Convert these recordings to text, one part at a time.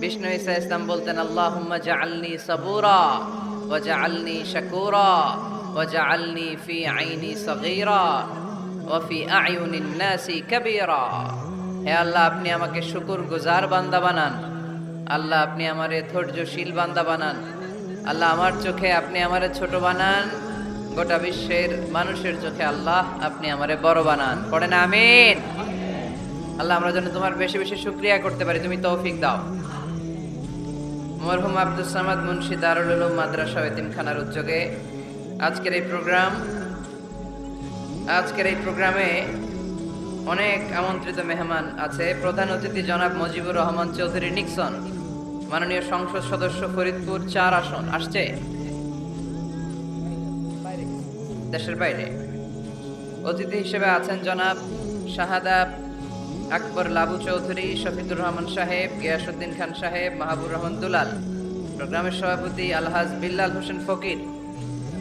বিষ্ণু ইসা ইসলাম বলতেন, আল্লাহুম্মা জাআলনি সাবুরা ওয়া জাআলনি শাকুরা ওয়া জাআলনি ফি আইনি সগীরা ওয়া ফি আয়ুনিন নাসি কাবীরা। হে আল্লাহ, আপনি আমাকে শুকর গুজার বান্দা বানান। আল্লাহ, আপনি আমার আমারে ধৈর্যশীল বান্দা বানান। আল্লাহ, আমার চোখে আপনি আমারে ছোট বানান। গোটা বিশ্বের মানুষের চোখে আল্লাহ, আপনি আমারে বড় বানান। পড়েন, আমিন। আল্লাহ আমরা যেন তোমার বেশি বেশি শুক্রিয়া করতে পারি। তুমি তৌফিক দাও। মরহুম আব্দুল সামাদ মুন্সি দারুল উলুম মাদ্রাসা এতিমখানার উদ্যোগে আজকের এই প্রোগ্রাম আজকের এই প্রোগ্রামে অনেক আমন্ত্রিত মেহমান আছে। প্রধান অতিথি জনাব মজিবুর রহমান চৌধুরী নিক্সন। মাননীয় সংসদ সদস্য ফরিদপুর চার আসন। আসছে? দেশের বাইরে। অতিথি হিসেবে আছেন জনাব শাহাদা আকবর লাবু চৌধুরী শফিদুর রহমান সাহেব গিয়াসুদ্দিন খান সাহেব, মাহবুর রহমান দুলাল। প্রোগ্রামের সভাপতি আলহাজ বিল্লাল হোসেন ফকির।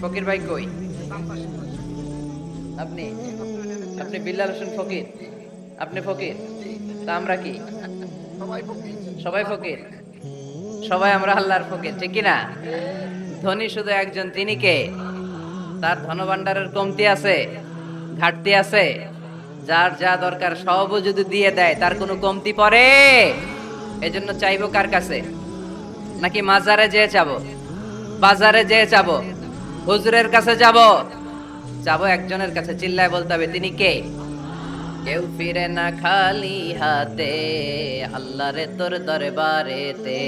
ফকির ভাই কই? আপনি আপনি বিল্লাল হোসেন ফকির। আপনি ফকির? তা আমরা কি? সবাই ফকির। সবাই আমরা আল্লাহর ফকির, ঠিক না ধনী শুধু একজন, তিনি কে? তার ধনভাণ্ডারের কমতি আছে, ঘাটতি আছে। যার যা দরকার সব যদি দিয়ে দেয়, তার কোনো কমতি পড়ে। এজন্য চাইব কার কাছে? নাকি মাজারে যেয়ে যাব বাজারে যেয়ে যাব হুজুরের কাছে যাব? যাব একজনের কাছে, চিল্লায় বলতে হবে, তিনি কে? কেউ ফিরে না খালি হাতে আল্লাহ রে তোর দরবারেতে।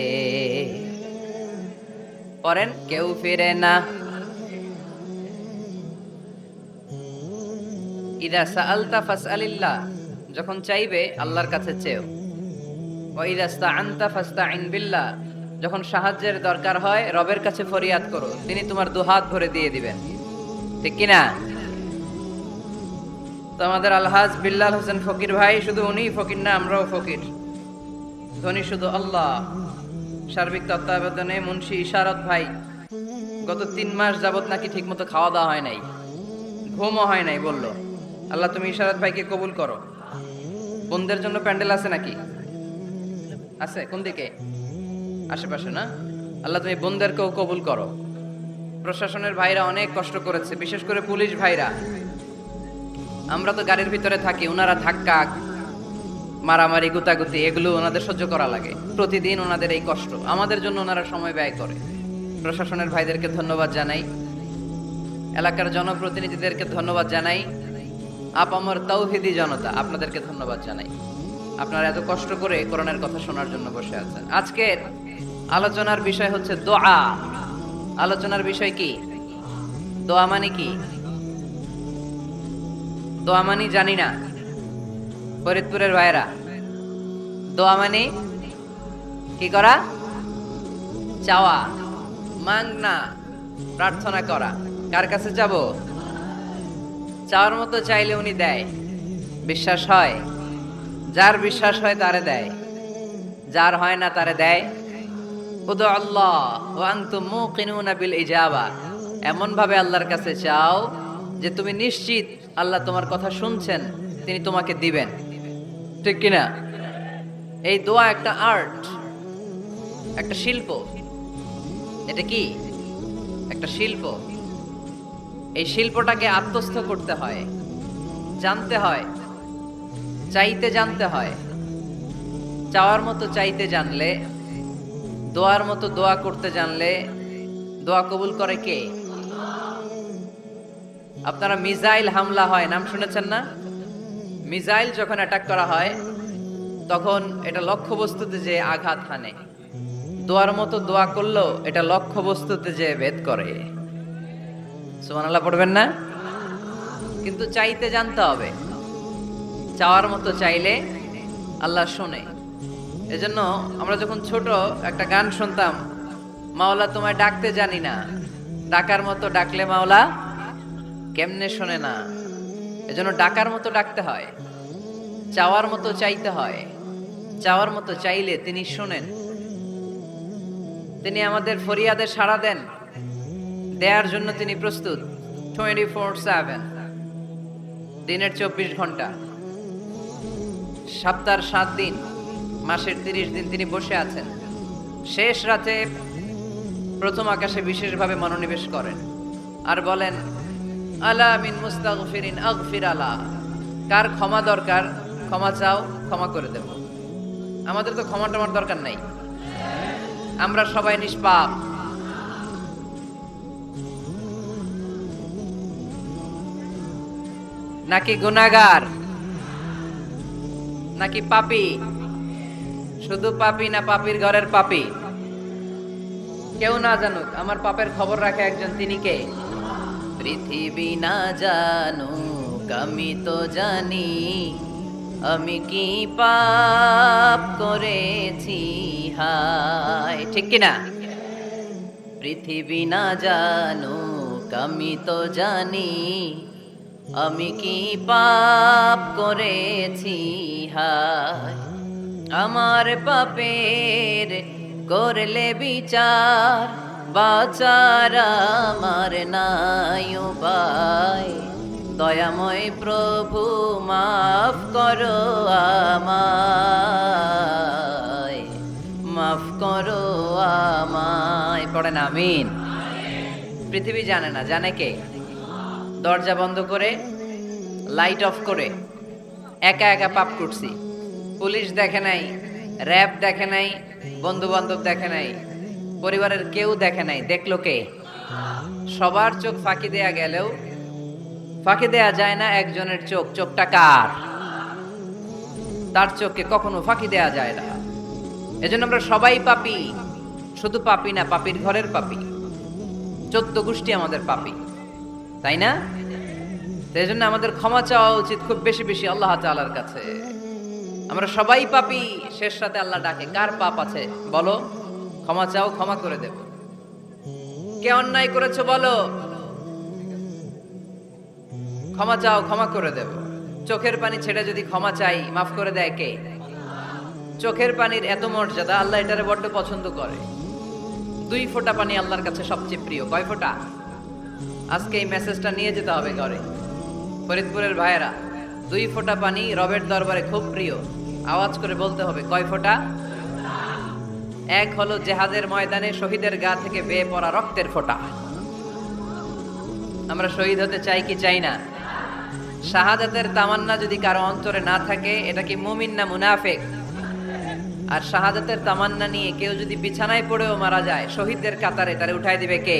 পড়েন, কেউ ফিরে না ইদা সাআলতা ফাসআলিল্লাহ যখন চাইবে আল্লাহর কাছে চেও। ওয়া ইদা যখন সাহায্যের দরকার হয়, রবের কাছে ফরিয়াদ করো, তিনি তোমার দুহাত ভরে দিয়ে দিবেন। ঠিক কি না তো আমাদের আলহাজ বিল্লাল হোসেন ফকির ভাই, শুধু উনি ফকির না, আমরাও ফকির। ধনী শুধু আল্লাহ। সার্বিক তত্ত্বাবধানে মুন্সি ইশারত ভাই, গত তিন মাস যাবত নাকি ঠিকমতো খাওয়া দাওয়া হয় নাই। ঘুমও হয় নাই বলল। আল্লাহ, তুমি ইশারত ভাইকে কবুল করো। বোনদের জন্য প্যান্ডেল আছে নাকি? আছে? কোন দিকে? আশেপাশে, না? আল্লাহ, তুমি বোনদেরকেও কবুল করো। প্রশাসনের ভাইরা অনেক কষ্ট করেছে, বিশেষ করে পুলিশ ভাইরা। আমরা তো গাড়ির ভিতরে থাকি ওনারা ধাক্কা, মারামারি, গুতাগুতি, এগুলো ওনাদের সহ্য করা লাগে। প্রতিদিন ওনাদের এই কষ্ট, আমাদের জন্য ওনারা সময় ব্যয় করে। প্রশাসনের ভাইদেরকে ধন্যবাদ জানাই। এলাকার জনপ্রতিনিধিদেরকে ধন্যবাদ জানাই। আপামর তৌহিদি জনতা, আপনাদেরকে ধন্যবাদ জানাই। আপনারা এত কষ্ট করে কোরআনের কথা শোনার জন্য বসে আছেন। আজকের আলোচনার বিষয় হচ্ছে দোয়া। আলোচনার বিষয় কি? দোয়া মানে কি? দোয়া মানি জানি না, ফরিদপুরের ভাইরা দোয়া মানে কি করা? চাওয়া, মাংনা, প্রার্থনা করা। কার কাছে যাব? চাওয়ার মতো চাইলে উনি দেয়। বিশ্বাস হয়? যার বিশ্বাস হয় তারে দেয়। যার হয় না তারে দেয়। উদু আল্লাহ বিল ইজাবা। এমন ভাবে আল্লাহর কাছে চাও যে তুমি নিশ্চিত আল্লাহ তোমার কথা শুনছেন, তিনি তোমাকে দিবেন। ঠিক কিনা? এই দোয়া একটা আর্ট, একটা শিল্প। এটা কি? একটা শিল্প। এই শিল্পটাকে আত্মস্থ করতে হয়। জানতে হয়। চাইতে জানতে হয়। চাওয়ার মতো চাইতে জানলে, দোয়ার মতো দোয়া করতে জানলে, দোয়া কবুল করে কে? আপনারা মিসাইল হামলা হয়, নাম শুনেছেন না? মিজাইল যখন অ্যাটাক করা হয়, তখন এটা লক্ষ্যবস্তুতে যে আঘাত হানে। দোয়ার মতো দোয়া করলেও এটা লক্ষ্যবস্তুতে যে ভেদ করে। সুবহানাল্লাহ পড়বেন না? কিন্তু চাইতে জানতে হবে। চাওয়ার মতো চাইলে আল্লাহ শোনে। এজন্য আমরা যখন ছোট একটা গান শুনতাম, মাওলা তোমায় ডাকতে জানি না। ডাকার মতো ডাকলে মাওলা কেমনে শোনে না? এজন্য ডাকার মতো ডাকতে হয়। চাওয়ার মতো চাইতে হয়। চাওয়ার মতো চাইলে তিনি শোনেন। তিনি আমাদের ফরিয়াদে সাড়া দেন। দেওয়ার জন্য তিনি প্রস্তুত। টোয়েন্টি ফোর সেভেন দিনের চব্বিশ ঘণ্টা। সপ্তাহের সাত দিন, মাসের তিরিশ দিন তিনি বসে আছেন। শেষ রাতে প্রথম আকাশে বিশেষভাবে মনোনিবেশ করেন। আর বলেন, আলা মিন মুস্তাগফিরিন আগফির আলা। কার ক্ষমা দরকার, ক্ষমা চাও, ক্ষমা করে দেব। আমাদের তো ক্ষমা টমার দরকার নাই। আমরা সবাই নিষ্পাপ। নাকি গুনাগার? নাকি পাপি? শুধু পাপি না পাপির ঘরের পাপি? কেউ না জানুক, আমার পাপের খবর রাখে একজন, তিনি কে? পৃথিবী না জানুক, আমি তো জানি, আমি কি পাপ করেছি, হায়, ঠিক কিনা পৃথিবী না জানুক, আমি তো জানি আমি কি পাপ করেছি? হায়, আমার পাপের করলে বিচার, বাচার আমার নাই উপায়। দয়াময় প্রভু, মাফ করো আমায়। মাফ করো আমায়। পড়েন আমিন। পৃথিবী জানে না, জানে কে? দরজা বন্ধ করে লাইট অফ করে, একা একা পাপ করছি। পুলিশ দেখে নাই র্যাব দেখে নাই বন্ধু বান্ধব দেখে নাই, পরিবারের কেউ দেখে নাই। দেখল কে? সবার চোখ ফাঁকি দেয়া গেলেও ফাঁকি দেয়া যায় না একজনের চোখ। চোখটা কার? তার চোখকে কখনো ফাঁকি দেয়া যায় না। এজন্য আমরা সবাই পাপি। শুধু পাপি না, পাপির ঘরের পাপি। চোদ্দ গোষ্ঠী আমাদের পাপি। তাই না? সেই জন্য আমাদের ক্ষমা চাওয়া উচিত খুব বেশি বেশি আল্লাহ তাআলার কাছে। আমরা সবাই পাপি, শেষ রাতে আল্লাহ ডাকে, কার পাপ আছে? বলো, ক্ষমা চাও, ক্ষমা করে দেব। কে অন্যায় করেছ বলো? ক্ষমা চাও, ক্ষমা করে দেব। চোখের পানি ছেড়ে যদি ক্ষমা চাই, মাফ করে দেয় কে? চোখের পানির এত মর্যাদা, আল্লাহ এটারে বড্ড পছন্দ করে। দুই ফোঁটা পানি আল্লাহর কাছে সবচেয়ে প্রিয়। কয় ফোঁটা? আজকে এই মেসেজটা নিয়ে যেতে হবে ঘরে। ফরিদপুরের ভাইয়েরা, দুই ফোঁটা পানি রবের দরবারে খুব প্রিয়। আওয়াজ করে বলতে হবে, কয় ফোঁটা? এক হলো জেহাদের ময়দানে শহীদের গা থেকে বেয়ে পড়া রক্তের ফোঁটা। আমরা শহীদ হতে চাই কি চাই না? শাহাদাতের তামান্না যদি কারও অন্তরে না থাকে, এটা কি মুমিন না মুনাফেক? আর শাহাদাতের তামান্না নিয়ে কেউ যদি বিছানায় পড়েও মারা যায়, শহীদদের কাতারে তারে উঠাই দিবে কে?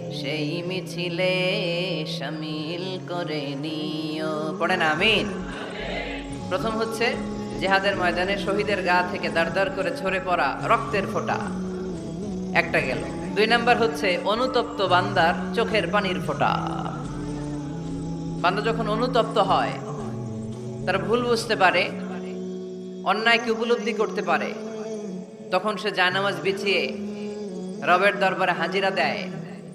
সেই মিছিলে সামিল করে নিও। পড়েন আমিন। প্রথম হচ্ছে জেহাদের ময়দানে শহীদের গা থেকে দাঁড় করে ঝরে পড়া রক্তের ফোঁটা। একটা গেল। দুই নাম্বার হচ্ছে অনুতপ্ত বান্দার চোখের পানির ফোঁটা। বান্দা যখন অনুতপ্ত হয়, তার ভুল বুঝতে পারে, অন্যায়কে উপলব্ধি করতে পারে, তখন সে জায়নামাজ বিছিয়ে রবের দরবারে হাজিরা দেয়।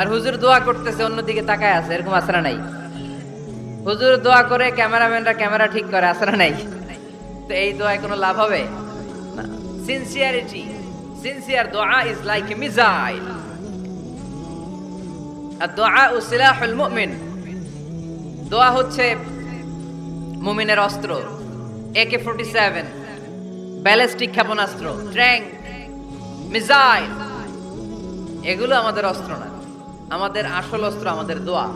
আর হুজুর দোয়া করতেছে, অন্যদিকে তাকায় আছে, এরকম আসরা নাই? হুজুর দোয়া করে ক্যামেরাম্যানরা ক্যামেরা ঠিক করে আসরা নাই? তো এই দোয়ায় কোনো লাভ হবে? সিনসিয়ারিটি সিনসিয়ার দোয়া ইজ লাইক এ মিসাইল আর দোয়া ও সিলাহুল মুমিন, দোয়া হচ্ছে মুমিনের অস্ত্র একে ফোর্টি সেভেন ব্যালিস্টিক ক্ষেপণাস্ত্র ট্র্যাঙ্ক মিসাইল, এগুলো আমাদের অস্ত্র না। আমাদের আসল অস্ত্র আমাদের দোয়া।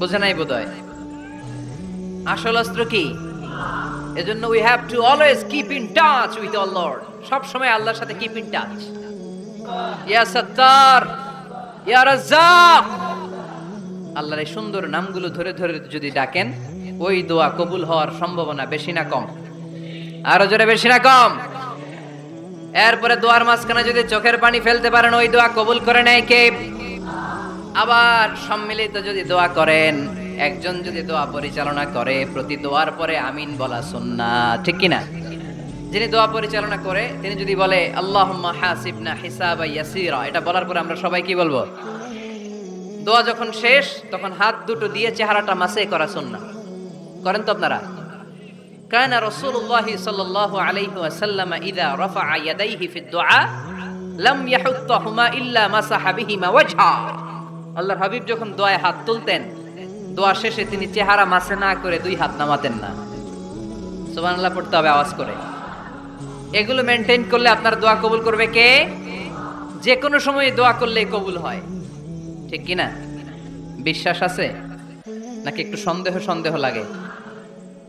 বুঝে নাই বোধ আসল অস্ত্র কি? এজন্য we have to always keep in touch with all lord সব সময় আল্লাহর সাথে কিপ ইন টাচ ইয়া সত্তার, ইয়া রাজ্জাক। আল্লাহর এই সুন্দর নামগুলো ধরে ধরে যদি ডাকেন, ওই দোয়া কবুল হওয়ার সম্ভাবনা বেশি না কম। আরও জোরে বেশি না কম। এরপরে দোয়ার মাঝখানে যদি চোখের পানি ফেলতে পারেন, ওই দোয়া কবুল করে নেয় কে? আবার সম্মিলিত যদি দোয়া করেন একজন যদি দোয়া পরিচালনা করে প্রতি দোয়ার পরে আমিন বলা সুন্না ঠিক কিনা যিনি দোয়া পরিচালনা করে তিনি যদি বলে আল্লাহুম্মা হাসিবনা হিসাবা ইয়াসিরা এটা বলার পরে আমরা সবাই কি বলবো দোয়া যখন শেষ তখন হাত দুটো দিয়ে চেহারাটা মাসে করা সুন্না করেন তো আপনারা كان رسول الله صلى الله عليه وسلم إذا رفع يديه في الدعاء لم يحطهما إلا مسح بهما وجهه আল্লাহর হাবিব যখন দোয়ায় হাত তুলতেন, দোয়া শেষে তিনি চেহারা মাসে না করে দুই হাত নামাতেন না। সুবহানাল্লাহ, পড়তে হবে আওয়াজ করে। এগুলো মেনটেন করলে আপনার দোয়া কবুল করবে কে? যে কোনো সময় দোয়া করলে কবুল হয়। ঠিক কি না বিশ্বাস আছে? নাকি একটু সন্দেহ সন্দেহ লাগে?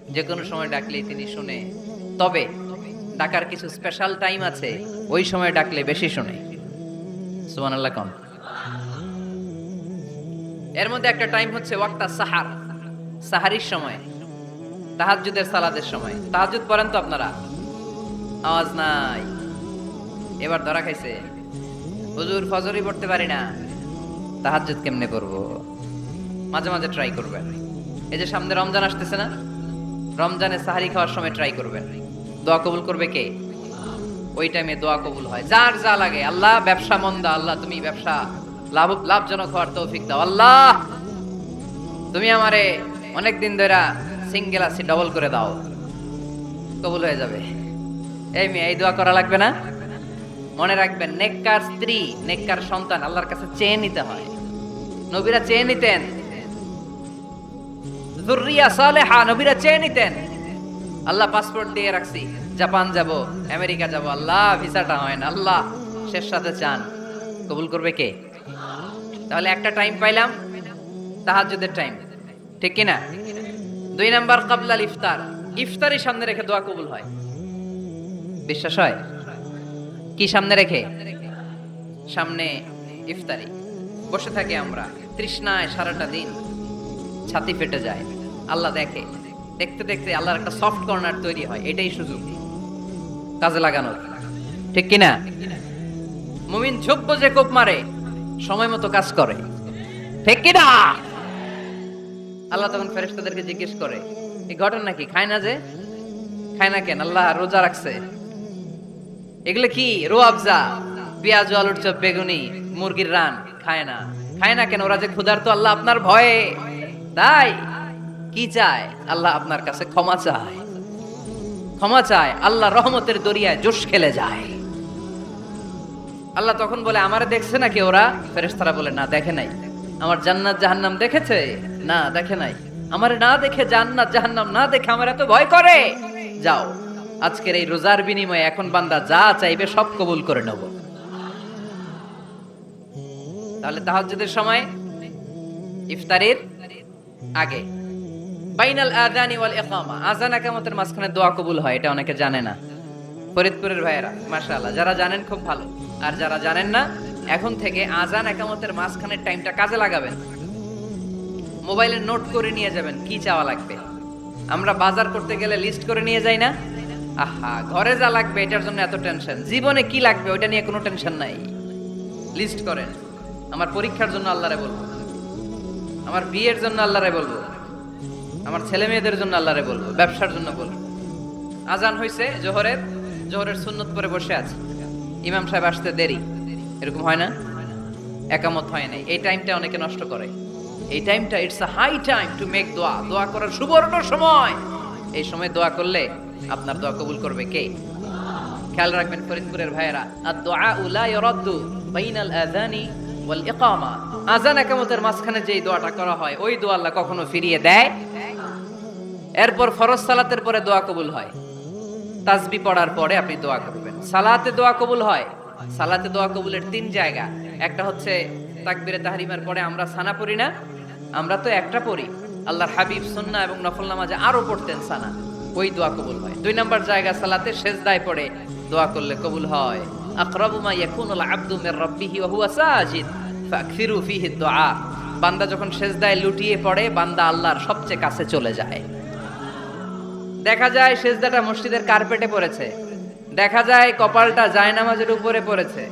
যে কোনো সময় ডাকলেই তিনি শুনে। তবে ডাকার কিছু স্পেশাল টাইম আছে, ওই সময় ডাকলে বেশি শুনে। সুমান আল্লাহ কন। এর মধ্যে একটা টাইম হচ্ছে ওয়াক্তা সাহার সাহারির সময়, তাহাজ্জুদের সালাদের সময়। তাহাজ্জুদ পড়েন তো আপনারা? আওয়াজ নাই। এবার ধরা খাইছে। হুজুর ফজরই পড়তে পারি না। তাহাজ্জুদ কেমনে করব? মাঝে মাঝে ট্রাই করবেন। এই যে সামনে রমজান আসতেছে না? রমজানে সাহারি খাওয়ার সময় ট্রাই করবেন। দোয়া কবুল করবে কে? ওই টাইমে দোয়া কবুল হয়। যার যা লাগে। আল্লাহ ব্যবসা মন্দা, আল্লাহ তুমি ব্যবসা লাভ, লাভজনক হওয়ার তৌফিক দাও। আল্লাহ, তুমি আমারে অনেক দিন ধরে সিঙ্গেল আছি ডবল করে দাও। কবুল হয়ে যাবে। এই মেয়ে, এই দোয়া করা লাগবে না? মনে রাখবেন, নেককার স্ত্রী, নেককার সন্তান আল্লাহর কাছে চেয়ে নিতে হয়। নবীরা চেয়ে নিতেন। জুররিয়া সালেহা, নবীরা চেয়ে নিতেন। আল্লাহ পাসপোর্ট দিয়ে রাখছি। জাপান যাব, আমেরিকা যাব। আল্লাহ, ভিসাটা হয় না। আল্লাহ শেষ সাথে চান। কবুল করবে কে? তাহলে একটা টাইম পাইলাম, তাহাজ্জুদের টাইম ঠিক কি না দুই নাম্বার কাবলাল ইফতার ইফতারি সামনে রেখে দোয়া কবুল হয়। বিশ্বাস হয়? কি সামনে রেখে? সামনে ইফতারি। বসে থাকি আমরা। তৃষ্ণায় সারাটা দিন ছাতি ফেটে যায়। আল্লাহ দেখে। দেখতে দেখতে আল্লাহর একটা সফট কর্নার তৈরি হয়। এটাই সুযোগ। কাজে লাগানোর। ঠিক কিনা? মুমিন ঝোপ্প যে কোপ মারে। সময় মতো কাজ করে। ঠিক কিনা? আল্লাহ তখন ফেরেশতাদেরকে জিজ্ঞেস করে এই ঘটনা কি? খায় না যে? খায় না কেন? আল্লাহ রোজা রাখছে। এগুলো কি? রো আফজা, পেঁয়াজ আলুর চপ বেগুনি, মুরগির রান। খায় না। খায় না কেন? ওরা যে ক্ষুধার্ত, আল্লাহ আপনার ভয়ে। তাই? কি চায়? আল্লাহ আপনার কাছে ক্ষমা চায়। ক্ষমা চায়। আল্লাহ রহমতের দরিয়ায় জোশ খেলে যায়। আল্লাহ তখন বলে, আমারে দেখছে নাকি ওরা? ফেরেশতারা বলে, না, দেখে নাই। আমার জান্নাত জাহান্নাম দেখেছে? না, দেখে নাই। আমারে না দেখে জান্নাত জাহান্নাম না দেখে আমার এত ভয় করে? যাও, আজকের এই রোজার বিনিময়ে এখন বান্দা যা চাইবে সব কবুল করে নেব। তাহলে তাহাজ্জুদের সময়, ইফতারের আগে। বাইনাল আযানি ওয়াল ইকামা। আযান একামতের মাঝখানে দোয়া কবুল হয়, এটা অনেকে জানে না। ফরিদপুরের ভাইয়েরা, মাশাআল্লাহ, যারা জানেন খুব ভালো। আর যারা জানেন না, এখন থেকে আজান একামতের মাঝখানের টাইমটা কাজে লাগাবেন। মোবাইলে নোট করে নিয়ে যাবেন কি চাওয়া লাগবে। আমরা বাজার করতে গেলে লিস্ট করে নিয়ে যাই না? আহা, ঘরে যা লাগবে, এটার জন্য এত টেনশন। জীবনে কি লাগবে, ওইটা নিয়ে কোনো টেনশন নাই। লিস্ট করেন। আমার পরীক্ষার জন্য আল্লাহরে বলব। আমার বিয়ের জন্য আল্লাহরে বলব। আমার ছেলে মেয়েদের জন্য আল্লাহরে বলব। ব্যবসার জন্য বলব। আজান হয়েছে জোহরের। জোহরের সুন্নত পরে বসে আছে। ইমাম সাহেব আসতে দেরি। এরকম হয় না? একামত হয় নাই। এই টাইমটা অনেকে নষ্ট করে। এই টাইমটা it's a high time to make দোয়া দোয়া করার সুবর্ণ সময়। এই সময় দোয়া করলে আপনার দোয়া কবুল করবে কে? খেয়াল রাখবেন ফরিদপুরের ভাইয়েরা আর দোয়া উলা ইরাদ্দু বাইনাল আযানি ওয়াল ইকামা। আযান মাঝখানে যেই দোয়াটা করা হয়, ওই দোয়া আল্লাহ কখনো ফিরিয়ে দেয়। এরপর ফরজ সালাতের পরে দোয়া কবুল হয়। তাসবি পড়ার পরে আপনি দোয়া করবেন। সালাতে দোয়া কবুল হয়। সালাতে দোয়া কবুলের তিন জায়গা। একটা হচ্ছে তাকবিরে তাহরিমার পরে আমরা সানা পড়ি না। আমরা তো একটা পড়ি। আল্লাহর হাবিব সুন্নাহ এবং নফল নামাজে আরও পড়তেন সানা। ওই দোয়া কবুল হয়। দুই নাম্বার জায়গা সালাতে সেজদায় পড়ে। দোয়া করলে কবুল হয়। আকরাবু মা ইয়াকুনুল আবদু মির রাব্বিহি ওয়া হুয়া সাজিদ। ফাকফিরু ফিহি বান্দা যখন সেজদায় লুটিয়ে পড়ে, বান্দা আল্লাহর সবচেয়ে কাছে চলে যায়। দেখা যায় সেজদাটা মসজিদের কার্পেটে পড়েছে। দেখা যায় কপালটা জায়নামাজের উপরে পড়েছে।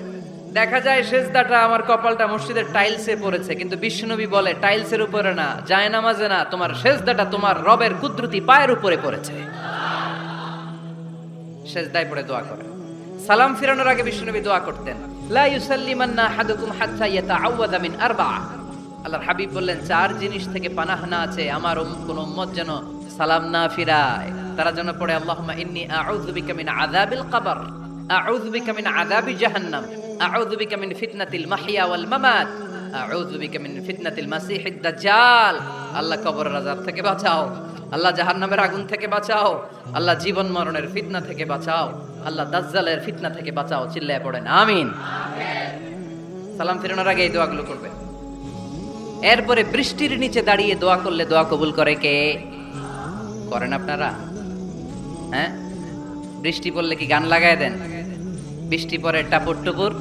দেখা যায় সেজদাটা আমার কপালটা মসজিদের টাইলসে পড়েছে, কিন্তু বিশ্বনবী বলে, টাইলসের উপরে না, জায়নামাজে না, তোমার সেজদাটা তোমার রবের কুদরতি পায়ের উপরে পড়েছে। সেজদায় পড়ে দোয়া করে। সালাম ফিরানোর আগে বিশ্বনবী দোয়া করতেন, লা ইউসাল্লিমান্না আহাদুকুম হাত্তা ইয়াতাআওয়াদা মিন আরবা'a আল্লাহর হাবিব বললেন, চার জিনিস থেকে পানাহ না আছে, আমার কোন উম্মত যেন সালাম না ফিরায়। তারা যেন পড়ে, আল্লাহুম্মা ইন্নী আউযু বিকা মিন আযাবিল কবর, আউযু বিকা মিন আযাবি জাহান্নাম, আউযু বিকা মিন ফিতনাতিল মাহইয়া ওয়াল মামাত, আউযু বিকা মিন ফিতনাতিল মাসিহিদ দাজ্জাল। আল্লাহ কবরের আযাব থেকে বাঁচাও, আল্লাহ জাহান্নামের আগুন থেকে বাঁচাও, আল্লাহ জীবন মরণের ফিতনা থেকে বাঁচাও, আল্লাহ দাজ্জালের ফিতনা থেকে বাঁচাও। চিল্লায় পড়েন, আমিন। সালাম ফিরানোর আগে এই দোয়াগুলো করবেন। এরপরে বৃষ্টির নিচে দাঁড়িয়ে দোয়া করলে দোয়া কবুল করে কে? করেন আপনারা? হ্যাঁ? বৃষ্টি পড়লে কি গান লাগায় দেন? বৃষ্টি পরে টাপুর টুপুর?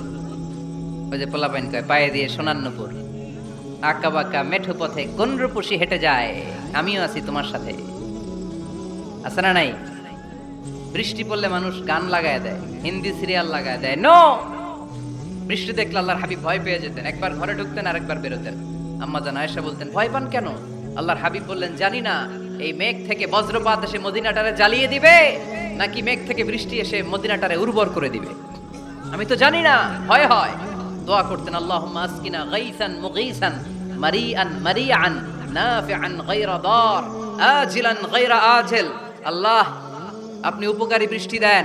ওই যে পোলাপাইন কয়, পায়ে দিয়ে সোনার নুপুর। আঁকা বাঁকা মেঠো পথে কোন হেঁটে যায়? আমিও আছি তোমার সাথে। আছে না নাই? বৃষ্টি পড়লে মানুষ গান লাগায় দেয়, হিন্দি সিরিয়াল লাগায় দেয়। নো বৃষ্টি দেখলে আল্লাহর হাবি ভয় পেয়ে যেতেন। একবার ঘরে ঢুকতেন আর একবার বেরোতেন। আম্মা জান আয়েশা বলতেন, ভয় পান কেন? আল্লাহর হাবিব বললেন, জানি না, এই মেঘ থেকে বজ্রপাত এসে মদিনাটারে জ্বালিয়ে দিবে, নাকি মেঘ থেকে বৃষ্টি এসে মদিনাটারে উর্বর করে দিবে? আমি তো জানি না ভয় হয়। দোয়া করতেন, আল্লাহুম্মা আসকিনা গাইসান মুগীসান, মারিআন মারিআন, নাফিআন গায়রা দার, আজিলান গায়রা আজিল। আল্লাহ, আপনি উপকারী বৃষ্টি দেন।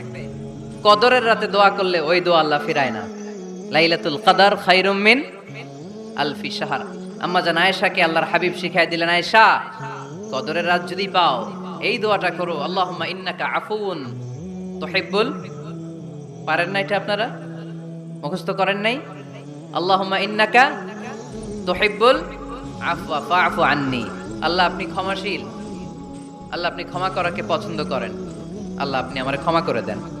কদরের রাতে দোয়া করলে ওই দোয়া আল্লাহ ফিরায় না। লাইলাতুল কাদার খাইরুম মিন আলফি শাহর। আম্মা জান আয়েশাকে আল্লাহর হাবিব শিখাই দিলেন, আয়েশা, কদরের রাত যদি পাও, এই দোয়াটা করো। আল্লাহুম্মা ইন্নাকা আফুন তুহিব্বুল। পারেন না এটা আপনারা? মুখস্থ করেন নাই? আল্লাহুম্মা ইন্নাকা তুহিব্বুল আফওয়া, ফাআফু আননি। আল্লাহ আপনি ক্ষমাশীল। আল্লাহ আপনি ক্ষমা করাকে পছন্দ করেন। আল্লাহ আপনি আমারে ক্ষমা করে দেন।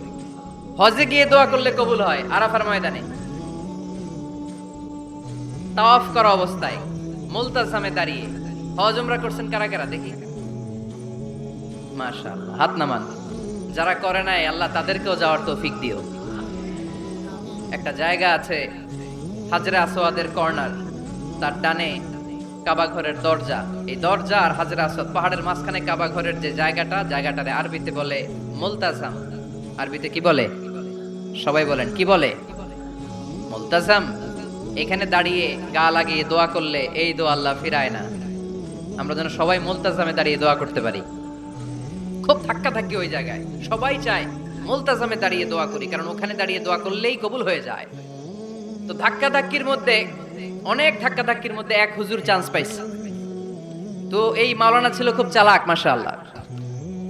হজে গিয়ে দোয়া করলে কবুল হয়, আরাফার ময়দানে। তাওয়াফ করা অবস্থায় মুলতাজামে দাঁড়িয়ে হজ উমরা করছেন কারা কারা দেখি? মাশাআল্লাহ, হাত নামান। যারা করে নাই, আল্লাহ তাদেরকেও যাওয়ার তৌফিক দিও। একটা জায়গা আছে, হাজরে আসওয়াদের কর্নার। তার ডানে কাবা ঘরের দরজা। এই দরজা আর হাজরা আসওয়াদ পাহাড়ের মাঝখানে কাবা ঘরের যে জায়গাটা, জায়গাটারে আরবিতে বলে মুলতাজাম। আরবিতে কি বলে? সবাই বলেন, কি বলে? মুলতাজাম, এখানে দাঁড়িয়ে গা লাগিয়ে দোয়া করলে এই দোয়া আল্লাহ ফিরায় না। আমরা যেন সবাই মুলতাজামে দাঁড়িয়ে দোয়া করতে পারি। খুব ধাক্কা থাকি ওই জায়গায়। সবাই চায় মুলতাজামে দাঁড়িয়ে দোয়া করি, কারণ ওখানে দাঁড়িয়ে দোয়া করলেই কবুল হয়ে যায়। তো ধাক্কা ধাক্কির মধ্যে, অনেক ধাক্কা ধাক্কির মধ্যে এক হুজুর চান্স পাইছে। তো এই মাওলানা ছিল খুব চালাক, মাশাআল্লাহ।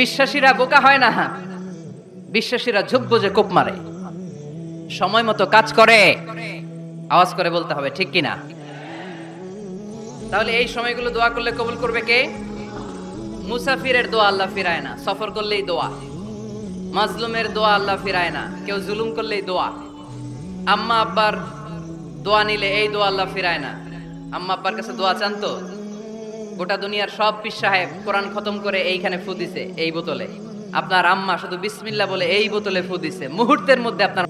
বিশ্বাসীরা বোকা হয় না বিশ্বাসীরা ঝুঁকবো যে কোপ মারে। সময় মতো কাজ করে, আওয়াজ করে বলতে হবে, ঠিক কিনা? তাহলে এই সময়গুলো দোয়া করলে কবুল করবে কে? মুসাফিরের দোয়া আল্লাহ ফিরায় না, সফর করলেই দোয়া। মাজলুমের দোয়া আল্লাহ ফিরায় না, কেউ জুলুম করলেই দোয়া। আম্মা আব্বার দোয়া নিলে এই দোয়া আল্লাহ ফিরায় না। আম্মা আব্বার কাছে দোয়া চান তো? গোটা দুনিয়ার সব পীর সাহেব কোরআন খতম করে এইখানে ফু দিছে, এই বোতলে। আপনার আম্মা শুধু বিসমিল্লা বলে এই বোতলে ফু দিছে। মুহূর্তের মধ্যে আপনার